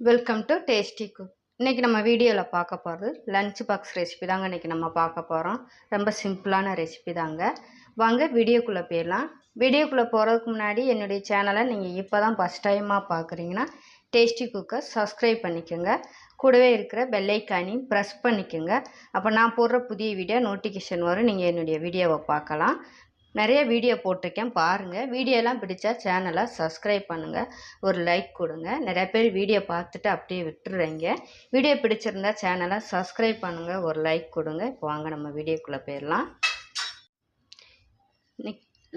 Welcome to tasty cook இன்றைக்கி நம்ம வீடியோவில் பார்க்க போகிறது லன்ச் பாக்ஸ் ரெசிபி தாங்க இன்றைக்கி நம்ம பார்க்க போகிறோம் ரொம்ப சிம்பிளான ரெசிபி தாங்க. வாங்க வீடியோக்குள்ளே போயிடலாம். வீடியோக்குள்ளே போகிறதுக்கு முன்னாடி என்னுடைய சேனலை நீங்கள் இப்போ தான் ஃபஸ்ட் டைமாக பார்க்குறீங்கன்னா டேஸ்டி குக்கை சப்ஸ்கிரைப் பண்ணிக்கோங்க. கூடவே இருக்கிற பெல்லைக்கானையும் ப்ரெஸ் பண்ணிக்கோங்க. அப்போ நான் போடுற புதிய வீடியோ நோட்டிஃபிகேஷன் வரும். நீங்கள் என்னுடைய வீடியோவை பார்க்கலாம். நிறைய வீடியோ போட்டிருக்கேன் பாருங்கள் வீடியோலாம் பிடிச்சா சேனலை சப்ஸ்கிரைப் பண்ணுங்கள் ஒரு லைக் கொடுங்க. நிறைய பேர் வீடியோ பார்த்துட்டு அப்படியே விட்டுடுறீங்க வீடியோ பிடிச்சிருந்தா சேனலை சப்ஸ்கிரைப் பண்ணுங்கள் ஒரு லைக் கொடுங்க. இப்போ வாங்க நம்ம வீடியோக்குள்ளே போயிடலாம்.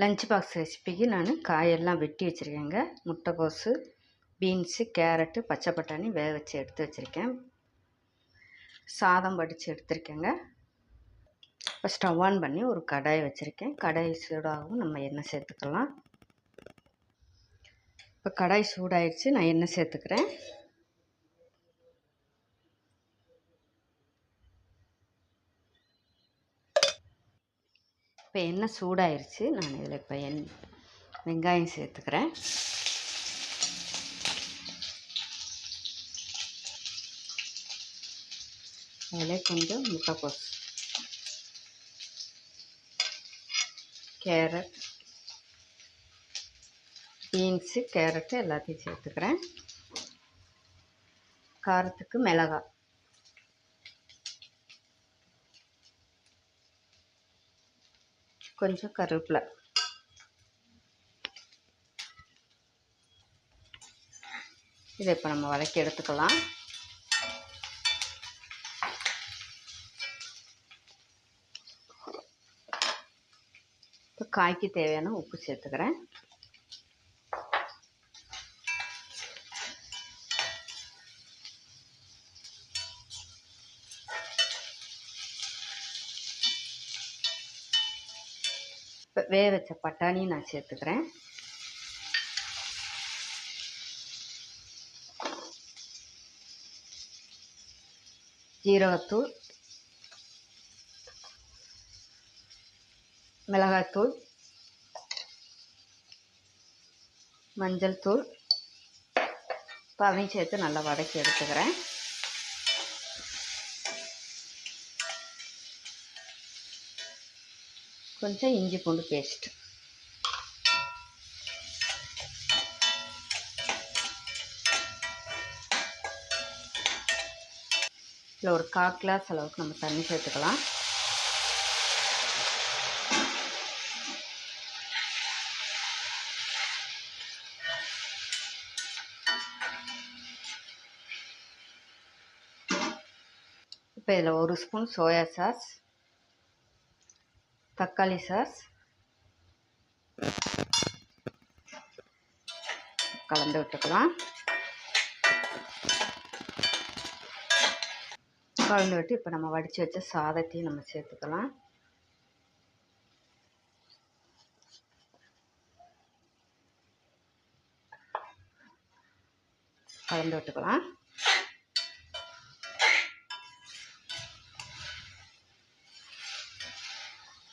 லஞ்ச் பாக்ஸ் ரெசிபிக்கு நான் காயெல்லாம் வெட்டி வச்சுருக்கேங்க. முட்டைக்கோசு பீன்ஸு கேரட்டு பச்சை பட்டாணி வேக வச்சு எடுத்து வச்சுருக்கேன். சாதம் படித்து எடுத்திருக்கேங்க. இப்போ ஸ்டவ் ஆன் பண்ணி ஒரு கடாய் வச்சுருக்கேன். கடாய் சூடாகவும் நம்ம எண்ணெய் சேர்த்துக்கலாம். இப்போ கடாய் சூடாயிடுச்சு. நான் எண்ணெய் சேர்த்துக்கிறேன். இப்போ எண்ணெய் சூடாயிருச்சு. நான் இதில் இப்போ எண் வெங்காயம் சேர்த்துக்கிறேன். அதில் கொஞ்சம் முட்டைக்கோஸ் கேரட் பீன்ஸு கேரட்டு எல்லாத்தையும் சேர்த்துக்கிறேன். காரத்துக்கு மிளகா கொஞ்சம் கருவேப்பிலை. இதை இப்போ நம்ம வதக்கி எடுத்துக்கலாம். இப்போ காய்க்கு தேவையான உப்பு சேர்த்துக்கிறேன். இப்போ வேக வச்ச பட்டாணியும் நான் சேர்த்துக்கிறேன். ஜீரகத்தூள் மிளகாய்த்தூள் மஞ்சள் தூள் இப்போ அதையும் சேர்த்து நல்லா வதக்கி எடுத்துக்கிறேன். கொஞ்சம் இஞ்சி பூண்டு பேஸ்ட் இதில் ஒரு கால் கிளாஸ் அளவுக்கு நம்ம தண்ணி சேர்த்துக்கலாம். இப்போ இதில் ஒரு ஸ்பூன் சோயா சாஸ் தக்காளி சாஸ் கலந்து விட்டுக்கலாம். கலந்து விட்டு இப்போ நம்ம வடித்து வச்ச சாதத்தையும் நம்ம சேர்த்துக்கலாம். கலந்து விட்டுக்கலாம்.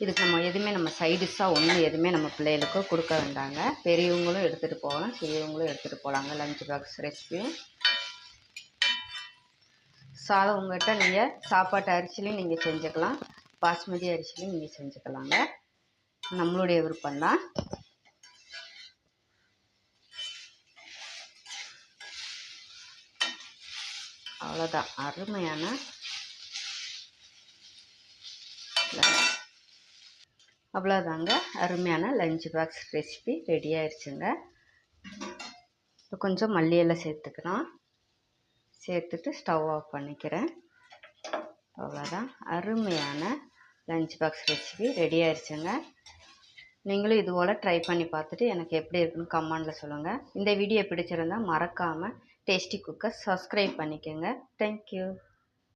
இதுக்கு நம்ம எதுவுமே நம்ம சைடிஷ்ஷாக ஒன்றும் எதுவுமே நம்ம பிள்ளைகளுக்கு கொடுக்க வேண்டாங்க. பெரியவங்களும் எடுத்துகிட்டு போகலாம் சிறியவங்களும் எடுத்துகிட்டு போகலாங்க. லஞ்ச் பாக்ஸ் ரெசிபியும் சாதம் உங்கள்கிட்ட நீங்கள் சாப்பாட்டு அரிசிலையும் நீங்கள் செஞ்சுக்கலாம். பாஸ்மதி அரிசிலையும் நீங்கள் செஞ்சுக்கலாங்க. நம்மளுடைய விருப்பம்தான். அவ்வளோதான் அருமையான அவ்வளோதாங்க அருமையான லஞ்ச் பாக்ஸ் ரெசிபி ரெடி ஆயிடுச்சுங்க கொஞ்சம் மல்லியெல்லாம் சேர்த்துக்கலாம். சேர்த்துட்டு ஸ்டவ் ஆஃப் பண்ணிக்கிறேன். அவ்வளோதான் அருமையான லஞ்ச் பாக்ஸ் ரெசிபி ரெடி ஆயிடுச்சுங்க நீங்களும் இது போல் ட்ரை பண்ணி பார்த்துட்டு எனக்கு எப்படி இருக்குன்னு கமெண்டில் சொல்லுங்கள் இந்த வீடியோ பிடிச்சிருந்தால் மறக்காமல் டேஸ்டி குக்கை சப்ஸ்கிரைப் பண்ணிக்கோங்க. Thank you